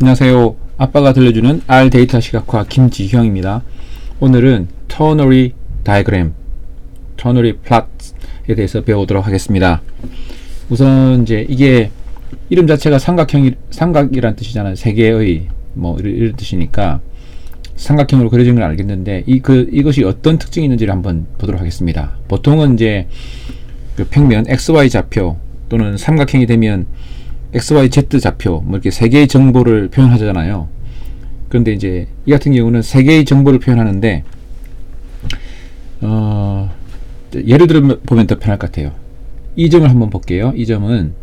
안녕하세요. 아빠가 들려주는 R 데이터 시각화 김지형입니다. 오늘은 터너리 다이그램, 터너리 플랫에 대해서 배우도록 하겠습니다. 우선 이제 이게 이름 자체가 삼각형이 삼각이란 뜻이잖아요. 세 개의 뭐 이런, 뜻이니까 삼각형으로 그려진 건 알겠는데 이 그 이것이 어떤 특징이 있는지를 한번 보도록 하겠습니다. 보통은 이제 그 평면 XY 좌표 또는 삼각형이 되면 XYZ 좌표 뭐 이렇게 세 개의 정보를 표현하잖아요. 그런데 이제 이 같은 경우는 세 개의 정보를 표현하는데 어, 예를 들어 보면 더 편할 것 같아요. 이 점을 한번 볼게요. 이 점은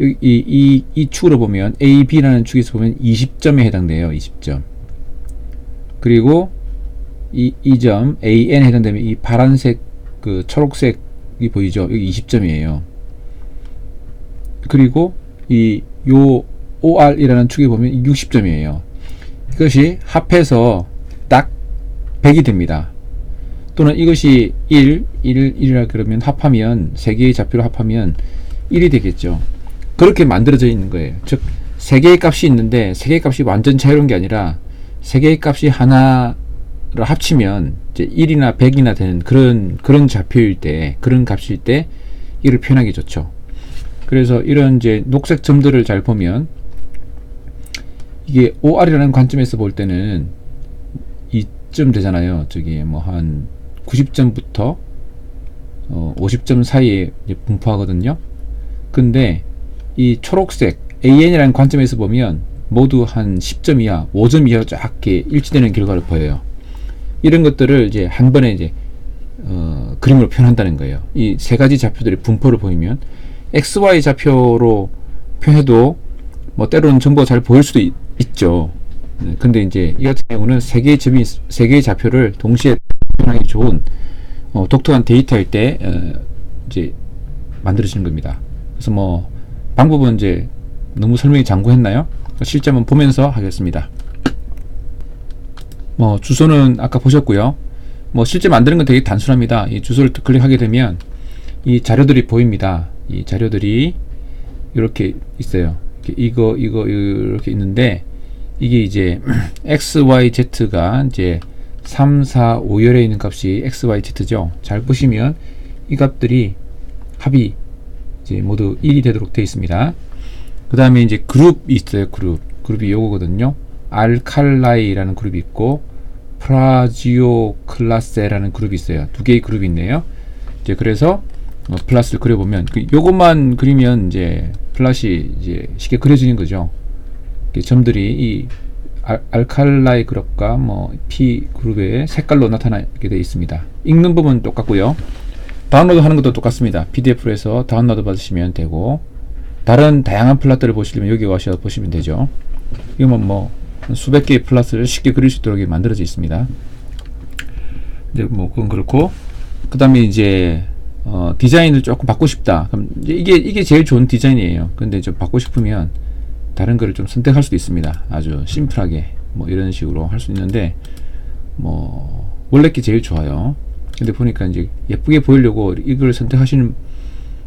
이, 이, 이 축으로 보면 A, B라는 축에서 보면 20점에 해당돼요. 20점. 그리고 이, 이 점 AN에 해당되면 이 파란색 그 초록색이 보이죠. 여기 20점이에요. 그리고 이 요 OR이라는 축에 보면 60점이에요. 이것이 합해서 딱 100이 됩니다. 또는 이것이 1, 1, 1이라 그러면 합하면 세 개의 좌표를 합하면 1이 되겠죠. 그렇게 만들어져 있는 거예요. 즉, 세 개의 값이 있는데 세 개의 값이 완전 자유로운 게 아니라 세 개의 값이 하나를 합치면 이제 1이나 100이나 되는 그런 그런 좌표일 때 그런 값일 때 이를 표현하기 좋죠. 그래서 이런 이제 녹색 점들을 잘 보면 이게 OR이라는 관점에서 볼 때는 이쯤 되잖아요. 저기 뭐 한 90점부터 어 50점 사이에 분포하거든요. 근데 이 초록색 AN이라는 관점에서 보면 모두 한 10점 이하, 5점 이하로 쫙 이렇게 일치되는 결과를 보여요. 이런 것들을 이제 한 번에 이제 어, 그림으로 표현한다는 거예요. 이 세 가지 좌표들의 분포를 보이면 XY 좌표로 표해도 뭐 때로는 정보가 잘 보일 수도 있, 죠 네, 근데 이제 이 같은 경우는 세 개의 점이 세 개의 좌표를 동시에 표현하기 좋은 어, 독특한 데이터일 때 어, 이제 만들어지는 겁니다. 그래서 뭐 방법은 이제 너무 설명이 장구했나요? 실제 한번 보면서 하겠습니다. 뭐 주소는 아까 보셨고요. 뭐 실제 만드는 건 되게 단순합니다. 이 주소를 클릭하게 되면 이 자료들이 보입니다. 이 자료들이 이렇게 있어요. 이거 이거 이렇게 있는데 이게 이제 x, y, z가 이제 3, 4, 5열에 있는 값이 x, y, z죠. 잘 보시면 이 값들이 합이 이제 모두 1이 되도록 되어 있습니다. 그 다음에 이제 그룹이 있어요. 그룹. 그룹이 요거거든요. 알칼라이라는 그룹이 있고 프라지오 클라세라는 그룹이 있어요. 두 개의 그룹이 있네요. 이제 그래서 어, 플러스를 그려보면 그 요것만 그리면 이제 플러시 이제 쉽게 그려지는 거죠. 점들이 이 알, 알칼라이 그룹과 뭐 P 그룹의 색깔로 나타나게 되어 있습니다. 읽는 부분 똑같고요. 다운로드 하는 것도 똑같습니다. PDF로 해서 다운로드 받으시면 되고 다른 다양한 플랫들을 보시려면 여기 와셔서 보시면 되죠. 이거는 뭐 수백 개의 플랫을 쉽게 그릴 수 있도록 만들어져 있습니다. 이제 뭐 그건 그렇고 그 다음에 이제 어, 디자인을 조금 받고 싶다. 그럼 이게 이게 제일 좋은 디자인이에요. 근데 좀 받고 싶으면 다른 거를 좀 선택할 수도 있습니다. 아주 심플하게 뭐 이런 식으로 할 수 있는데 뭐 원래 게 제일 좋아요. 근데 보니까 이제 예쁘게 보이려고 이걸 선택하시는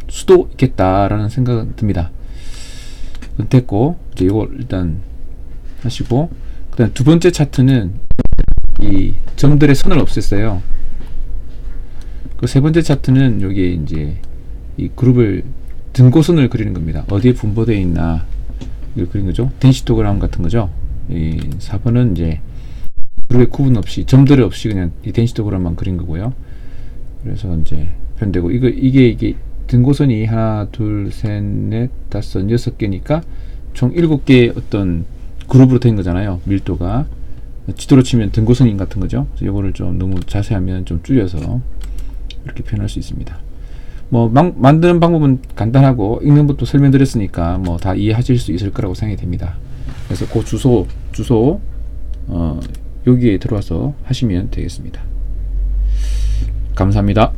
수도 있겠다라는 생각은 듭니다. 됐고 이제 이거 일단 하시고 그다음 두 번째 차트는 이 점들의 선을 없앴어요. 그 세 번째 차트는 여기 이제 이 그룹을 등고선을 그리는 겁니다. 어디에 분포되어 있나 이걸 그린 거죠. 덴시토그램 같은 거죠. 이 4번은 이제 그룹의 구분 없이 점들 없이 그냥 이 덴시토그램만 그린 거고요. 그래서 이제 편되고 이거 이게 이게 등고선이 하나 둘셋넷 다섯 여섯 개니까 총 일곱 개 어떤 그룹으로 된 거잖아요. 밀도가 지도로 치면 등고선인 같은 거죠. 이거를 좀 너무 자세하면 좀 줄여서 이렇게 표현할 수 있습니다. 뭐 만, 만드는 방법은 간단하고 읽는 것도 설명드렸으니까 뭐 다 이해하실 수 있을 거라고 생각이 됩니다. 그래서 그 주소 주소 어, 여기에 들어와서 하시면 되겠습니다. 감사합니다.